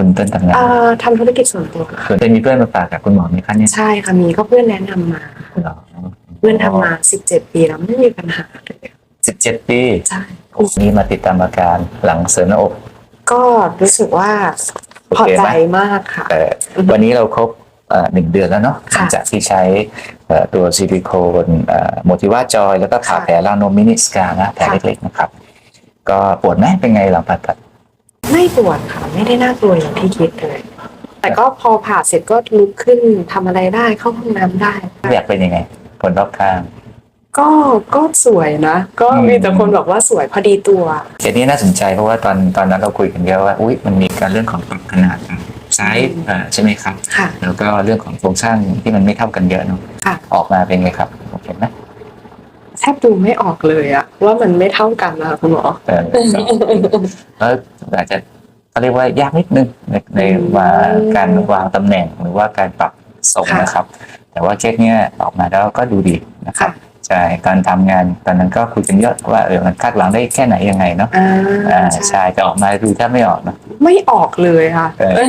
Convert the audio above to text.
คุณเต้นทำงานเอ่อทำธุรกิจส่วนตัวค่ะเคยมีเพื่อนมาฝากกับคุณหมอไหมคะเนี่ยใช่ค่ะมีก็เพื่อนแนะนำมาเหรอเพื่อนทำมาสิบเจ็ดปีแล้วไม่มีปัญหาเลยสิบเจ็ดปีใช่ นี่มาติดตามอาการหลังเสริมหน้าอกก็รู้สึกว่าโอพอเคใจไหมมากค่ะแต่วันนี้เราครบเอ่อหนึ่งเดือนแล้วเนาะหค่ะลังจากที่ใช้เอ่อตัวซิลิโคนโมทิว่าจอย แล้วก็ผ่าค่ะ แผลราโนมินิสกานะแผลค่ะ เล็กๆนะครับ ก็ปวดไหมเป็นไงหลังผ่าตัด ไม่ปวดค่ะ ไม่ได้น่ากลัวอย่างที่คิดเลย แต่ก็พอผ่าเสร็จก็ลุกขึ้นทำอะไรได้เข้าห้องน้ำได้ อยากเป็นยังไง คนรอบข้าง ก็ก็สวยนะ ก็อืม มีแต่คนบอกว่าสวยพอดีตัว เคสนี้น่าสนใจเพราะว่าตอนตอนนั้นเราคุยกันเยอะว่าอุ้ยมันมีการเรื่องของปรับขนาดไซส์เอ่อใช่ไหมครับ ค่ะ แล้วก็เรื่องของโครงสร้างที่มันไม่เท่ากันเยอะเนาะค่ะ ออกมาเป็นไงครับโอเคไหมแทบดูไม่ออกเลยอะว่ามันไม่เท่ากันนะคะคุณหมอ เออ แล้วอาจจะ เขาเรียกว่ายากนิดนึงในในอืมว่าการวางตำแหน่งหรือว่าการปรับทรงค่ะนะครับ แต่ว่าเคสเนี้ยออกมาแล้วก็ดูดีนะครับค่ะใช่การทำงานตอนนั้นก็คุยกันเยอะว่าเออมันคาดหวังได้แค่ไหนยังไงเนาะอ่าอ่าใช่ใช่แต่ออกมาดูแทบไม่ออกเนอะไม่ออกเลยค่ะเออ